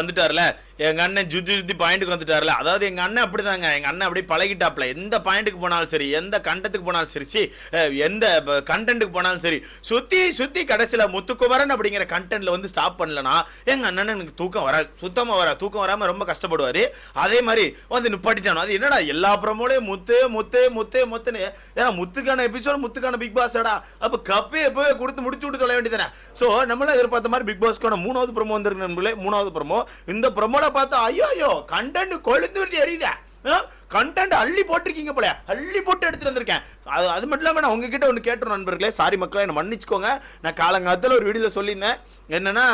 வந்துட்டார்ல? எங்கள் அண்ணன் ஜுத்தி ஜுத்தி பாயிண்ட்டுக்கு வந்துட்டார்ல. அதாவது எங்கள் அண்ணன் அப்படிதாங்க. எங்கள் அண்ணன் அப்படியே பழகிட்டாப்ல எந்த பாயிண்ட்டுக்கு போனாலும் சரி எந்த கண்டத்துக்கு போனாலும் சரி சி எந்த கண்டென்ட்டுக்கு போனாலும் சரி சுற்றி சுற்றி கடைசியில் முத்துக்குமரன் அப்படிங்கிற கண்டென்ட்டில் வந்து ஸ்டாப் பண்ணலனா எங்கள் அண்ணன் எனக்கு தூக்கம் வராது. சுத்தமாக வராது. தூக்கம் வராமல் ரொம்ப கஷ்டப்படுவார். அதே மாதிரி வந்து நிப்பாட்டிட்டானோ. அது என்னடா எல்லா ப்ரமோலையும் முத்து முத்து முத்து முத்துன்னு. ஏன்னா முத்துக்கான எபிசோட் முத்துக்கான பிக் பாஸ்டா அப்போ கப்பே எப்போவே கொடுத்து முடிச்சு விட்டு தொலை வேண்டியதானே ஸோ நம்மளாம் எதிர்பார்த்த மாதிரி பிக் பாஸ்க்கான மூணாவது ப்ரமோ வந்துருக்கு நண்பர்களே. மூணாவது ப்ரமோ இந்த ப்ரமோல பார்த்தா ஐயோ ஐயோ கண்டன்னு கொழுந்து எரியுதா. அள்ளி போட்டிருக்கீங்க போல. அள்ளி போட்டு எடுத்துட்டு வந்திருக்கேன். அது அது மட்டும் இல்லாமல் நான் உங்ககிட்ட ஒன்று கேட்டுரும் நண்பர்களே. சாரி மக்களை என்னை மன்னிச்சுக்கோங்க. நான் காலங்காலத்தில் ஒரு வீடியோவில் சொல்லியிருந்தேன். என்னன்னா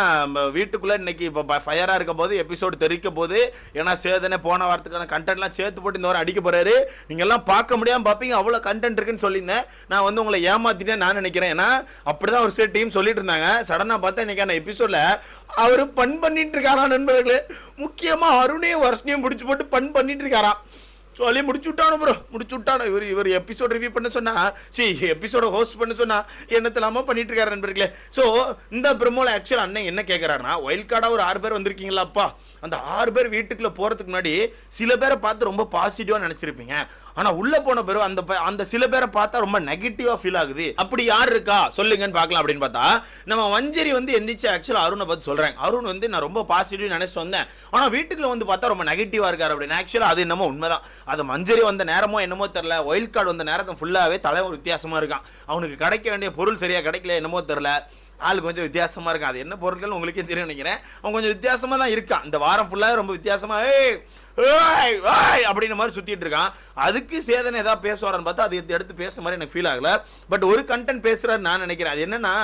வீட்டுக்குள்ளே இன்னைக்கு இப்போ ஃபயராக இருக்க போது எபிசோடு தெரிவிக்க போது ஏன்னா சேதனை போன வாரத்துக்கான கண்டென்ட்லாம் சேர்த்து போட்டு இந்த வாரம் அடிக்க போறாரு. நீங்கள்லாம் பார்க்க முடியாமல் பார்ப்பீங்க அவ்வளோ கண்டென்ட் இருக்குன்னு சொல்லியிருந்தேன். நான் வந்து உங்களை ஏமாத்திட்டேன் நான் நினைக்கிறேன். ஏன்னா அப்படிதான் ஒரு சில டீம் சொல்லிட்டு இருந்தாங்க. சடனாக பார்த்தா இன்றைக்கான எபிசோடில் அவர் பண் பண்ணிட்டு இருக்காரா நண்பர்களே. முக்கியமாக அருணையும் வருஷனையும் பிடிச்சி போட்டு பண் பண்ணிட்டு இருக்காராம். சொல்லி முடிச்சு விட்டானு ப்ரோ முடிச்சு விட்டானு இவர் இவர் எபிசோட் ரிவ்யூ பண்ண சொன்னா சி எபிசோட ஹோஸ்ட் பண்ண சொன்னா என்னத்தலாமா பண்ணிட்டு இருக்காரு நண்பர்களே. ஸோ இந்த ப்ரமோல ஆக்சுவல் அண்ணன் என்ன கேட்குறாருன்னா ஒயில் கார்டாக ஒரு ஆறு பேர் வந்திருக்கீங்களாப்பா. அந்த ஆறு பேர் வீட்டுக்குள்ளே போகிறதுக்கு முன்னாடி சில பேரை பார்த்து ரொம்ப பாசிட்டிவாக நினச்சிருப்பீங்க. ஆனா உள்ள போன பிறகு அந்த அந்த சில பேரை பார்த்தா ரொம்ப நெகட்டிவா ஃபீல் ஆகுது. அப்படி யார் இருக்கா? சொல்லுங்கன்னு பார்க்கலாம் அப்படின்னு பார்த்தா நம்ம வஞ்சரி வந்து எந்திரிச்சு ஆக்சுவலா அருணை பார்த்து சொல்றேன். அருண் வந்து நான் ரொம்ப பாசிட்டிவ் நினைச்சு வந்தேன். ஆனா வீட்டுக்குள்ள வந்து பார்த்தா ரொம்ப நெகட்டிவா இருக்காரு அப்படின்னு. ஆக்சுவலா அது என்னமோ உண்மைதான். அது மஞ்சரி வந்த நேரமோ என்னமோ தெரியல. ஒயில்ட் கார்டு வந்த நேரத்தை ஃபுல்லாவே தலைவர் வித்தியாசமா இருக்கான். அவனுக்கு கிடைக்க வேண்டிய பொருள் சரியா கிடைக்கல என்னமோ தெரியல. ஆள் கொஞ்சம் வித்தியாசமாக இருக்கும் அது என்ன பொருட்கள் உங்களுக்கே தெரியும் நினைக்கிறேன். அவன் கொஞ்சம் வித்தியாசமாக தான் இருக்கான். இந்த வாரம் ஃபுல்லாக ரொம்ப வித்தியாசமாக ஏய் ஏய் ஏய் அப்படின்ற மாதிரி சுற்றிட்டு இருக்கான். அதுக்கு சேதனை ஏதாவது பேசுவாரான்னு பார்த்தா அது எடுத்து பேசுகிற மாதிரி எனக்கு ஃபீல் ஆகல. பட் ஒரு கண்டென்ட் பேசுகிறாரு நான் நினைக்கிறேன். அது என்னென்னா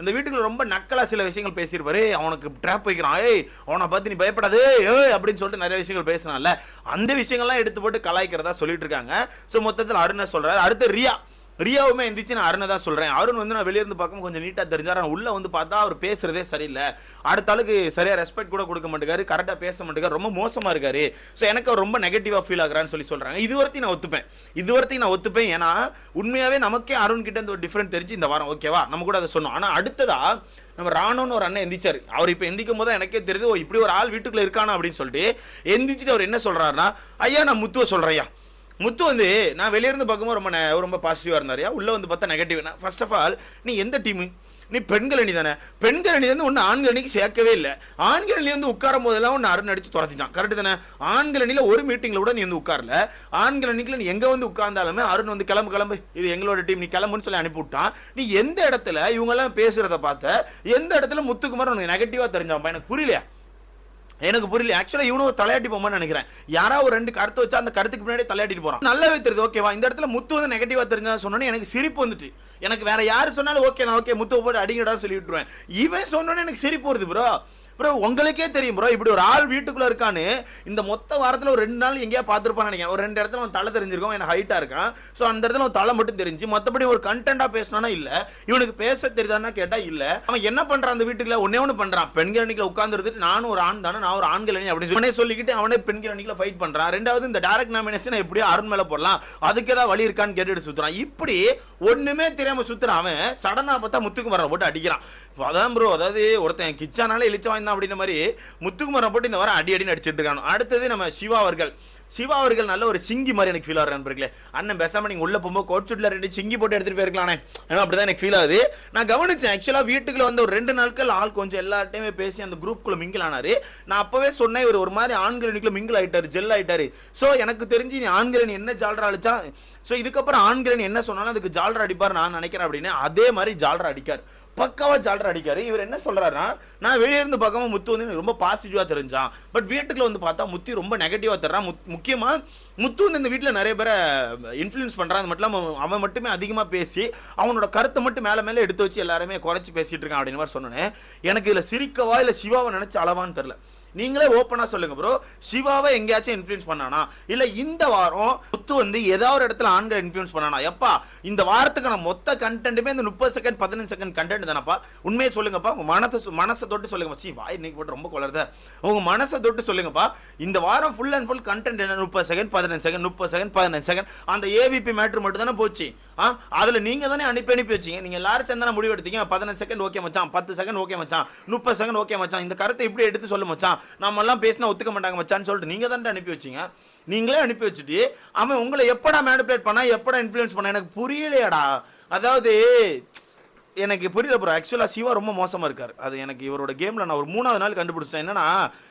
அந்த வீட்டுக்குள்ள ரொம்ப நக்கலா சில விஷயங்கள் பேசியிருப்பாரு. அவனுக்கு ட்ராப் வைக்கிறான். ஏய் அவனை பார்த்து நீ பயப்படாதே ஏய் அப்படின்னு சொல்லிட்டு நிறைய விஷயங்கள் பேசினால அந்த விஷயங்கள்லாம் எடுத்து போட்டு கலாய்க்கிறதா சொல்லிட்டு இருக்காங்க. ஸோ மொத்தத்தில் அருணை சொல்கிறார் அடுத்து ரியா. ரியாவுமே எந்திரிச்சு நான் அருணை தான் சொல்கிறேன் அருண் வந்து நான் வெளியிருந்து பார்க்கும் கொஞ்சம் நீட்டாக தெரிஞ்சார். ஆனால் உள்ளே வந்து பார்த்தா அவர் பேசுகிறதே சரியில்லை. அடுத்த ஆளுக்கு சரியாக ரெஸ்பெக்ட் கூட கொடுக்க மாட்டேங்காரு. கரெக்டாக பேச மாட்டேங்காரு. ரொம்ப மோசமாக இருக்காரு. ஸோ எனக்கு அவர் ரொம்ப நெகட்டிவாக ஃபீல் ஆகிறான்னு சொல்லி சொல்கிறாங்க இது வரைக்கும் நான் ஒத்துப்பேன். இது வரைக்கும் நான் ஒத்துப்பேன். ஏன்னா உண்மையாகவே நமக்கே அருண் கிட்ட இந்த ஒரு டிஃப்ரெண்ட் தெரிஞ்சு இந்த வாரம் ஓகேவா நம்ம கூட அதை சொன்னோம். ஆனால் அடுத்ததாக நம்ம ராணுன்னு ஒரு அண்ணன் எந்திரிச்சார். அவர் இப்போ எந்திக்கும் போது தான் எனக்கே தெரியுது ஓ இப்படி ஒரு ஆள் வீட்டுக்குள்ளே இருக்கானா அப்படின்னு சொல்லிட்டு எந்திரிச்சிட்டு அவர் என்ன சொல்கிறாருன்னா ஐயா நான் முத்துவை சொல்கிறேன் ஐயா. முத்து வந்து நான் வெளியிருந்து பார்க்கும்போது ரொம்ப ரொம்ப பாசிட்டிவாக இருந்தாரியா உள்ளே வந்து பார்த்தா நெகட்டிவ் ஃபர்ஸ்ட் ஆஃப் ஆல் நீ எந்த டீமு நீ பெண்கள் அணி தானே. பெண்கள் அணி வந்து ஒன்று ஆண்கள் அணிக்கு சேர்க்கவே இல்லை. ஆண்கள் அணி வந்து உட்காரும் போதெல்லாம் ஒன்று அருண் அடித்து துரத்திட்டான். கரெக்டு தானே? ஆண்கள் அணியில் ஒரு மீட்டிங்கில் கூட நீ வந்து உட்காரல. ஆண்கள் அணிக்கில் நீ எங்கே வந்து உட்கார்ந்தாலுமே அருண் வந்து கிளம்பு கிளம்பு. இது எங்களோட டீம் நீ கிளம்புன்னு சொல்லி அனுப்பிவிட்டான் நீ எந்த இடத்துல இவங்கெல்லாம் பேசுகிறத பார்த்த எந்த இடத்துல முத்துக்குமார் உனக்கு நெகட்டிவாக தெரிஞ்சாப்பா எனக்கு புரியலையா? எனக்கு புரியல. ஆக்சுவலாக இவனும் தலையாட்டி போமான்னு நினைக்கிறேன். யாரா ஒரு ரெண்டு கருத்து வச்சா அந்த கருத்துக்கு பின்னாடி தலையாட்டிட்டு போகிறான் நல்லாவே தெரியுது ஓகேவா இந்த இடத்துல முத்து வந்து நெகட்டிவாக தெரிஞ்சா சொன்னோன்னே எனக்கு சிரிப்பு வந்துட்டு எனக்கு வேற யார் சொன்னாலும் ஓகே நான் ஓகே முத்துவை போட்டு அடிங்கடான்னு சொல்லி விட்டுருவேன். இவன் சொன்னோன்னே எனக்கு சிரிப்பு வருது ப்ரோ ப்ரோ உங்களுக்கே தெரியும் ப்ரோ இப்படி ஒரு ஆள் வீட்டுக்குள்ளே இருக்கான்னு இந்த மொத்த வாரத்தில் ஒரு ரெண்டு நாள் எங்கேயா பார்த்துருப்பான்னு நினைக்கிறேன். ஒரு ரெண்டு இடத்துல அவன் தலை தெரிஞ்சிருக்கும் எனக்கு ஹைட்டாக இருக்கான். ஸோ அந்த இடத்துல அவன் தலை மட்டும் தெரிஞ்சு மற்றபடி ஒரு கண்டென்ட்டாக பேசினானா இல்லை. இவனுக்கு பேச தெரியுதான்னா கேட்டால் இல்லை. அவன் என்ன பண்ணுறான் அந்த வீட்டுக்குள்ள? ஒன்னே ஒன்று பண்ணுறான் பெண்கள் அன்னைக்கு உட்காந்துருந்துட்டு நானும் ஒரு ஆண் தானே நான் ஒரு ஆண்கள் அணி அப்படின்னு சொல்லி. சொல்லிக்கிட்டு அவனே பெண்கள் அன்னைக்கு ஃபைட் பண்ணுறான் ரெண்டாவது இந்த டைரக்ட் நாமினேஷன் எப்படியோ அருண் மேலே போடலாம். அதுக்கு ஏதாவது வழி இருக்கான்னு கேட்டுட்டு சுற்றுறான் இப்படி ஒன்றுமே தெரியாமல் சுற்றுறான் அவன் சடனாக பார்த்தா முத்துக்கு வர போட்டு அடிக்கிறான். அதான் ப்ரோ அதாவது ஒருத்தன் கிச்சானாலே இழிச்ச என்ன அப்படின்ற மாதிரி முத்துக்குமரனை போட்டு இந்த வாரம் அடி அடின்னு அடிச்சிட்டு இருக்கானு அடுத்தது நம்ம சிவா அவர்கள். சிவா அவர்கள் நல்ல ஒரு சிங்கி மாதிரி எனக்கு ஃபீல் ஆகிற நண்பர்களே. அண்ணன் பேசாமல் நீங்கள் உள்ள போகும்போது கோட் சுட்ல ரெண்டு சிங்கி போட்டு எடுத்துட்டு போயிருக்கலானே. ஏன்னா அப்படிதான் எனக்கு ஃபீல் ஆகுது. நான் கவனிச்சேன் ஆக்சுவலா வீட்டுக்குள்ள வந்து ஒரு ரெண்டு நாட்கள் ஆள் கொஞ்சம் எல்லார்ட்டையுமே பேசி அந்த குரூப்குள்ளே மிங்கிள் ஆனாரு. நான் அப்போவே சொன்னேன் இவர் ஒரு மாதிரி ஆண்கள் அணிக்குள்ள மிங்கிள் ஆயிட்டாரு ஜெல் ஆகிட்டார் ஸோ எனக்கு தெரிஞ்சு நீ ஆண்கள் என்ன ஜால்ரா அடிச்சா ஸோ இதுக்கப்புறம் ஆண்கள் என்ன சொன்னாலும் அதுக்கு ஜால்ரா அடிப்பார் நான் நினைக்கிறேன் அப்படின்னு அதே மாதிரி ஜால்ரா அடிக்கார். பக்காவாக ஜால்ரா அடிக்காரு. இவர் என்ன சொல்கிறாருன்னா நான் வெளியே இருந்து பார்க்காம முத்து வந்து எனக்கு ரொம்ப பாசிட்டிவாக தெரிஞ்சான். பட் வீட்டுக்குள்ள வந்து பார்த்தா முத்தி ரொம்ப நெகட்டிவாக தர்றான். முத்- முக்கியமாக முத்து வந்து இந்த வீட்டில் நிறைய பேரை இன்ஃப்ளூயன்ஸ் பண்ணுறான் அது மட்டும் இல்லாமல் அவன் மட்டுமே அதிகமாக பேசி அவனோட கருத்தை மட்டும் மேலே மேலே எடுத்து வச்சு எல்லாருமே குறைச்சி பேசிட்டு இருக்கான் அப்படின்னு மாதிரி சொன்னேன் எனக்கு இதில் சிரிக்கவா இல்லை சிவாவை நினச்சி அளவான்னு தெரில நீங்களே ஓப்பனாக சொல்லுங்க ப்ரோ சிவாவை எங்கேயாச்சும் இன்ஃப்ளூயன்ஸ் பண்ணானா? இல்லை இந்த வாரம் முத்து வந்து ஏதாவது ஒரு இடத்துல ஆண்கள் இன்ஃப்ளூயன்ஸ் பண்ணானா? எப்பா இந்த வாரத்துக்கான மொத்த கண்டென்ட்டுமே இந்த முப்பது செகண்ட் பதினஞ்சு செகண்ட் கண்டென்ட் தானப்பா? உண்மையை சொல்லுங்கப்பா. உங்கள் மனசை மனசை தொட்டு சொல்லுங்க சி வாய் இன்னைக்கு போட்டு ரொம்ப குளருத உங்கள் மனசை தொட்டு சொல்லுங்கப்பா. இந்த வாரம் ஃபுல் அண்ட் ஃபுல் கண்டென்ட் என்ன? முப்பது செகண்ட் பதினஞ்சு செகண்ட் முப்பது செகண்ட் பதினஞ்சு செகண்ட் அந்த ஏவிபி மேட்ரு மட்டும் தானே போச்சு. ஆ? அதில் நீங்கள் தானே அனுப்பி அனுப்பி வச்சீங்க. நீங்கள் எல்லாரும் சேர்ந்தான முடிவு எடுத்தீங்க. பதினஞ்சு செகண்ட் ஓகே மச்சான். பத்து செகண்ட் ஓகே மச்சான். முப்பது செகண்ட் ஓகே மச்சான். இந்த கருத்தை இப்படி எடுத்து சொல்லு மச்சான். நம்மெல்லாம் பேசினா ஒத்துக்க மாட்டாங்க மச்சான்னு சொல்லிட்டு நீங்கள் தானே அனுப்பி வச்சீங்க. நீங்களே அனுப்பி வச்சுட்டு அவன் உங்களை எப்படா மேனிப்புலேட் பண்ணா எப்படா இன்ஃப்ளூயன்ஸ் பண்ண? எனக்கு புரியலையாடா. அதாவது எனக்கு புரியல ப்ரோ ஆக்சுவலாக சிவா ரொம்ப மோசமாக இருக்கார். அது எனக்கு இவரோட கேமில் நான் ஒரு மூணாவது நாள் கண்டுபிடிச்சிட்டேன். என்னன்னா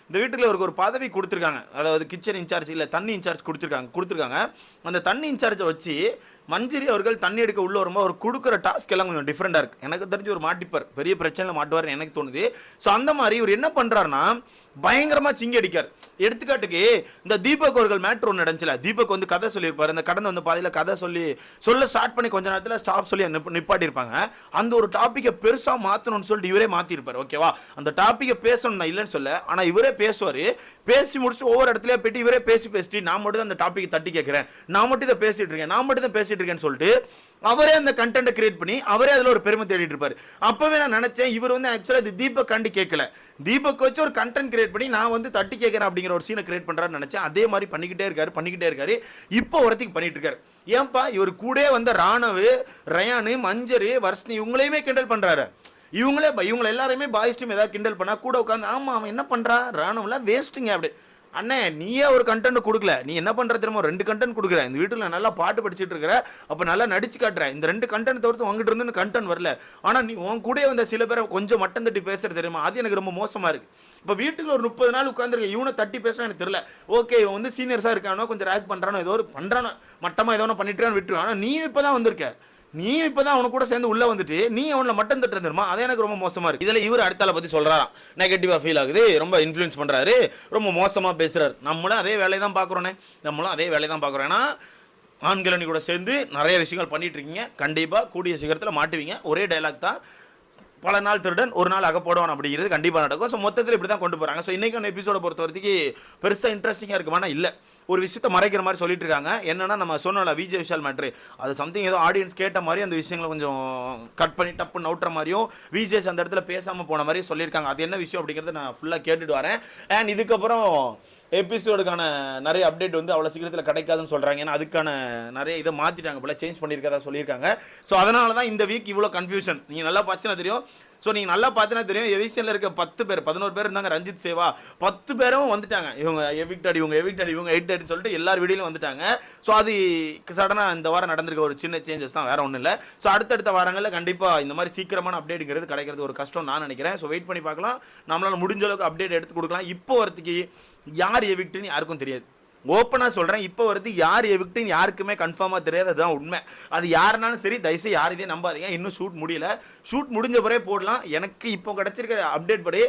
இந்த வீட்டில் இவருக்கு ஒரு பதவி கொடுத்துருக்காங்க. அதாவது கிச்சன் இன்சார்ஜ் இல்லை தண்ணி இன்சார்ஜ் கொடுத்துருக்காங்க கொடுத்துருக்காங்க. அந்த தண்ணி இன்சார்ஜை வச்சு மஞ்சரி அவர்கள் தண்ணி எடுக்க உள்ள வரும்போது அவர் கொடுக்குற டாஸ்க் எல்லாம் கொஞ்சம் டிஃப்ரெண்டாக இருக்குது எனக்கு தெரிஞ்சு ஒரு மாட்டிப்பார். பெரிய பிரச்சனையில் மாட்டுவார்னு எனக்கு தோணுது. ஸோ அந்த மாதிரி இவர் என்ன பண்ணுறாருன்னா பயங்கரமாக சிங்கி அடிக்கார். எடுத்துக்காட்டுக்கு இந்த தீபக் அவர்கள் மேட்ரு ஒன்று நடந்துச்சுல தீபக் வந்து கதை சொல்லியிருப்பாரு. அந்த கடந்த வந்து பாதையில் கதை சொல்லி சொல்ல ஸ்டார்ட் பண்ணி கொஞ்ச நேரத்தில் ஸ்டாப் சொல்லி நிப்பாட்டியிருப்பாங்க. அந்த ஒரு டாப்பிக்கை பெருசாக மாற்றணும்னு சொல்லிட்டு இவரே மாற்றிருப்பார் ஓகேவா அந்த டாப்பிக்கை பேசணும் நான் இல்லைன்னு சொல்ல ஆனால் இவரே பேசுவார். பேசி முடிச்சு ஒவ்வொரு இடத்துலயே போயிட்டு இவரே பேசி பேசிட்டு நான் மட்டும் தான் அந்த டாப்பிக்கை தட்டி கேட்குறேன். நான் மட்டும் இதை பேசிகிட்டு இருக்கேன் நான் மட்டும் தான் பேசிட்டு இருக்கேன்னு சொல்லிட்டு அவரே அந்த கண்டென்ட்டை கிரியேட் பண்ணி அவரே அதில் ஒரு பெருமை தேடிட்டு இருப்பாரு. அப்பவே நான் நினைச்சேன் இவர் வந்து ஆக்சுவலாக இது தீபக் கண்டு கேட்கல. தீபக் வச்சு ஒரு கண்டென்ட் கிரியேட் பண்ணி நான் வந்து தட்டி கேட்குறேன் அப்படிங்கிற ஒரு சீனை கிரியேட் பண்ணுறான்னு நினச்சேன். அதே மாதிரி பண்ணிக்கிட்டே இருக்காரு பண்ணிக்கிட்டே இருக்காரு. இப்போ ஒருத்திக்கு பண்ணிட்டு இருக்காரு. ஏன்பா இவர் கூட வந்த ராணவு ரயானு மஞ்சரு வர்ஷ்னி இவங்களையுமே கிண்டல் பண்ணுறாரு இவங்களே இவங்களை எல்லாருமே பாய்ஸ் டீம் ஏதாவது கிண்டல் பண்ணால் கூட உட்காந்து ஆமாம் அவன் என்ன பண்ணுறான் ராணுவம்லாம் வேஸ்ட்டுங்க அப்படி. அண்ணே நீயே ஒரு கண்டென்ட் கொடுக்கல. நீ என்ன பண்ணுற தெரியுமா? ரெண்டு கண்டென்ட் கொடுக்குற இந்த வீட்டில் நல்லா பாட்டு படிச்சுட்டு இருக்கிற அப்போ நல்லா நடிச்சு காட்டுற இந்த ரெண்டு கண்டென்ட் தவிர்த்து உங்ககிட்ட இருந்து கண்டென்ட் வரல. ஆனால் நீ உன் கூட வந்த சில பேரை கொஞ்சம் மட்டம் தட்டி பேசுகிற தெரியுமா? அது எனக்கு ரொம்ப மோசமாக இருக்குது இப்போ வீட்டுக்கு ஒரு முப்பது நாள் உட்காந்துருக்க இவனை தட்டி பேசுனா எனக்கு தெரியல. ஓகே இவன் வந்து சீனியர்ஸாக இருக்கானோ கொஞ்சம் ரேக் பண்ணுறானோ ஏதோ ஒரு பண்ணுறானோ மட்டமாக ஏதோ ஒன்று பண்ணிட்டு இருக்கான்னு விட்டுருவான் ஆனால் நீ இப்போ தான் வந்திருக்க. நீ இப்பதான் அவனு கூட சேர்ந்து உள்ள வந்துட்டு நீ அவனை மட்டம் தட்டு தெரியுமா? எனக்கு ரொம்ப மோசமா இருக்கு. இதுல இவர் அடுத்தால பத்தி சொல்றாராம். நெகட்டிவா ஃபீல் ஆகுது ரொம்ப இன்ஃபுளுன்ஸ் பண்றாரு ரொம்ப மோசமா பேசுறாரு. நம்மளும் அதே வேலையை தான் பாக்குறோனே நம்மளும் அதே வேலையை தான் பாக்குறோம் ஏன்னா ஆண்களணி கூட சேர்ந்து நிறைய விஷயங்கள் பண்ணிட்டு இருக்கீங்க. கண்டிப்பா கூடிய சீக்கிரத்தில் மாட்டுவீங்க. ஒரே டைலாக் தான். பல நாள் திருடன் ஒரு நாள் அகப்படுவான் அப்படிங்கிறது கண்டிப்பாக நடக்கும். ஸோ மொத்தத்தில் இப்படி தான் கொண்டு போகிறாங்க ஸோ இன்றைக்கான எபிசோட பொறுத்த வரைக்கும் பெருசாக இன்ட்ரெஸ்டிங்காக இருக்குமானா இல்லை. ஒரு விஷயத்தை மறைக்கிற மாதிரி சொல்லிட்டு இருக்காங்க என்னன்னா நம்ம சொன்னோம்ல விஜய் விஷால் மேட்ரு அது சம்திங் ஏதோ ஆடியன்ஸ் கேட்ட மாதிரி அந்த விஷயங்களை கொஞ்சம் கட் பண்ணி டப்பு நவுட்டுற மாதிரியும் விஜேஸ் அந்த இடத்துல பேசாமல் போன மாதிரி சொல்லியிருக்காங்க. அது என்ன விஷயம் அப்படிங்கிறத நான் ஃபுல்லாக கேட்டுட்டு வரேன். அண்ட் இதுக்கப்புறம் எபிசோடுக்கான நிறைய அப்டேட் வந்து அவ்வளோ சீக்கிரத்தில் கிடைக்காதுன்னு சொல்கிறாங்க ஏன்னா அதுக்கான நிறைய இதை மாற்றிட்டாங்க போல சேஞ்ச் பண்ணியிருக்கதா சொல்லியிருக்காங்க. ஸோ அதனால தான் இந்த வீக் இவ்வளோ கன்ஃபியூஷன் நீங்கள் நல்லா பார்த்தீங்கன்னா தெரியும். ஸோ நீங்கள் நல்லா பார்த்தீங்கன்னா தெரியும் எவிஷனில் இருக்க பத்து பேர் பதினோரு பேர் இருந்தாங்க ரஞ்சித் சேவா. பத்து பேரும் வந்துட்டாங்க. இவங்க எவிக்டட் இவங்க எவிக்டட் இவங்க எயிட்டட் சொல்லிட்டு எல்லார் வீடியோலையும் வந்துட்டாங்க. ஸோ அது சடனாக இந்த வாரம் நடந்திருக்க ஒரு சின்ன சேஞ்சஸ் தான் வேறு ஒன்றும் இல்லை. ஸோ அடுத்தடுத்த வாரங்களில் கண்டிப்பாக இந்த மாதிரி சீக்கிரமான அப்டேட்டுங்கிறது கிடைக்கிறது ஒரு கஷ்டம் நான் நினைக்கிறேன். ஸோ வெயிட் பண்ணி பார்க்கலாம். நம்மளால் முடிஞ்ச அளவுக்கு அப்டேட் எடுத்து கொடுக்கலாம். இப்போ வரத்துக்கு யார் எவிக்ட்னு யாருக்கும் தெரியாது. ஓப்பனாக சொல்கிறேன் இப்போ வருது யார் எவிக்டின்னு யாருக்குமே கன்ஃபார்மாக தெரியாது அதுதான் உண்மை. அது யாருனாலும் சரி தயவுசெய்து யார் இதையும் நம்பாதீங்க. இன்னும் ஷூட் முடியல. ஷூட் முடிஞ்ச பிறகு போடலாம். எனக்கு இப்போ கிடச்சிருக்க அப்டேட் படி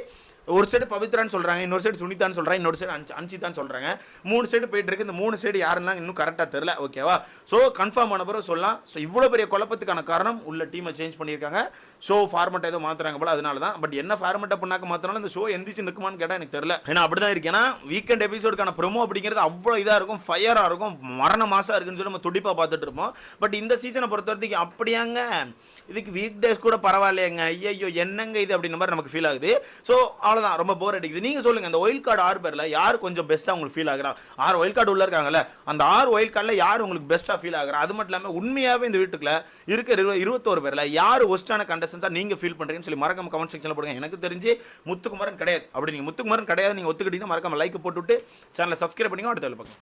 ஒரு சைடு பவித்ரான்னு சொல்கிறாங்க இன்னொரு சைடு சுனிதான்னு சொல்கிறாங்க இன்னொரு சைடு அன்சி அன்சிதான்னு சொல்கிறாங்க மூணு சைடு போயிட்டு இருக்கு. இந்த மூணு சைடு யாருன்னா இன்னும் கரெக்டாக தெரில ஓகேவா ஸோ கன்ஃபார்ம் ஆன பிறகு சொல்லலாம். ஸோ இவ்வளோ பெரிய குழப்பத்துக்கான காரணம் உள்ள டீமை சேஞ்ச் பண்ணியிருக்காங்க. ஷோ ஃபார்மெட் ஏதோ மாற்றுறாங்க போல அதனால தான் பட் என்ன ஃபார்மெட்டை பண்ணாக்க மாற்றினாலும் இந்த ஷோ எந்திரிச்சு நிற்குமான்னு கேட்டால் எனக்கு தெரில ஏன்னா அப்படி தான் இருக்கேன்னா வீக்கெண்ட் எபிசோடுக்கான ப்ரொமோ அப்படிங்கிறது அவ்வளோ இதாக இருக்கும் ஃபயராக இருக்கும் மரண மாசம் இருக்குன்னு சொல்லி நம்ம துடிப்பாக பார்த்துட்டு இருப்போம். பட் இந்த சீசனை பொறுத்த வரைக்கும் அப்படியாங்க? இதுக்கு வீக் டேஸ் கூட பரவாயில்லையங்க. ஐயோ என்னங்க இது அப்படின்ற மாதிரி நமக்கு ஃபீல் ஆகுது. ஸோ அவ்வளோதான் ரொம்ப போர் அடிக்குது. நீங்கள் சொல்லுங்கள் அந்த ஒயில் கார்டு ஆறு பேரில் யார் கொஞ்சம் பெஸ்ட்டாக உங்களுக்கு ஃபீல் ஆகுறா? ஆறு ஒயில் கார்டு உள்ள இருக்காங்கல்ல அந்த ஆறு ஒயில் கார்டில் யார் உங்களுக்கு பெஸ்ட்டாக ஃபீல் ஆகிறா? அது மட்டும் இல்லாமல் உண்மையாகவே இந்த வீட்டுக்குள்ள இருக்கிற இரு இருபத்தோரு பேரில் யார் ஒஸ்ட்டான கண்டஸ்டன்ஸாக நீங்கள் ஃபீல் பண்ணுறீங்கன்னு சொல்லி மறக்காம கமெண்ட் செக்ஷனில் போடுங்க. எனக்கு தெரிஞ்சு முத்துக்குமரன் கிடையாது. அப்படி நீங்கள் முத்துக்குமரன் கிடையாது நீங்கள் ஒத்துக்கிட்டீங்கன்னா மறக்காம லைக் போட்டுவிட்டு சேனலை சப்ஸ்கிரைப் பண்ணிங்க அடுத்த வேலை பார்க்கலாம்.